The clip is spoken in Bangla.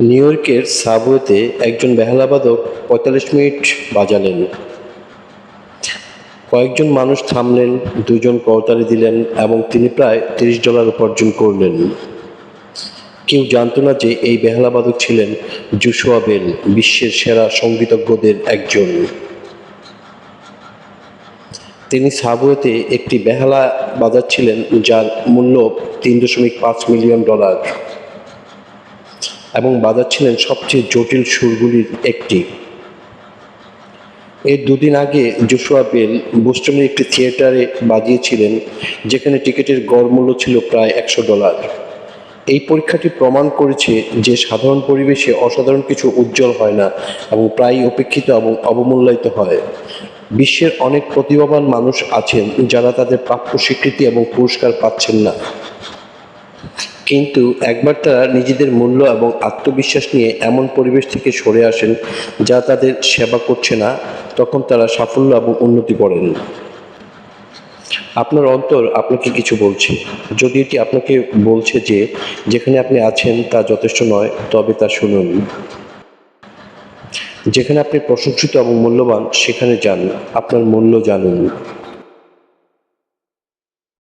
নিউ ইয়র্কের সাবওয়েতে একজন বেহালাবাদক পঁয়তাল্লিশ মিনিট বাজালেন। কয়েকজন মানুষ থামলেন, দুজন করতালি দিলেন এবং তিনি প্রায় তিরিশ ডলার উপার্জন করলেন। কেউ জানতো না যে এই বেহালাবাদক ছিলেন জুসুয়া বেল, বিশ্বের সেরা সঙ্গীতজ্ঞদের একজন। তিনি সাবওয়েতে একটি বেহালা বাজাচ্ছিলেন যার মূল্য তিন দশমিক পাঁচ মিলিয়ন ডলার। এবং বাজাচ্ছিলেন সবচেয়ে জটিল সুরগুলির একটি। এর দুদিন আগে জোশুয়া বেল বোস্টনের একটি থিয়েটারে বাজিয়েছিলেন, যেখানে টিকিটের গড় মূল্য ছিল প্রায় একশো ডলার। এই পরীক্ষাটি প্রমাণ করেছে যে সাধারণ পরিবেশে অসাধারণ কিছু উজ্জ্বল হয় না এবং প্রায়ই উপেক্ষিত এবং অবমূল্যায়িত হয়। বিশ্বের অনেক প্রতিভাবান মানুষ আছেন যারা তাদের প্রাপ্য স্বীকৃতি এবং পুরস্কার পাচ্ছেন না। কিন্তু একবার তারা নিজেদের মূল্য এবং আত্মবিশ্বাস নিয়ে এমন পরিবেশ থেকে সরে আসেন যা তাদের সেবা করছে না, তখন তারা সাফল্য এবং উন্নতি করেন। আপনার অন্তর আপনাকে কিছু বলছে। যদি এটি আপনাকে বলছে যে, যেখানে আপনি আছেন তা যথেষ্ট নয়, তবে তা শুনুন। যেখানে আপনি প্রশংসিত এবং মূল্যবান, সেখানে যান, আপনার মূল্য জানুন।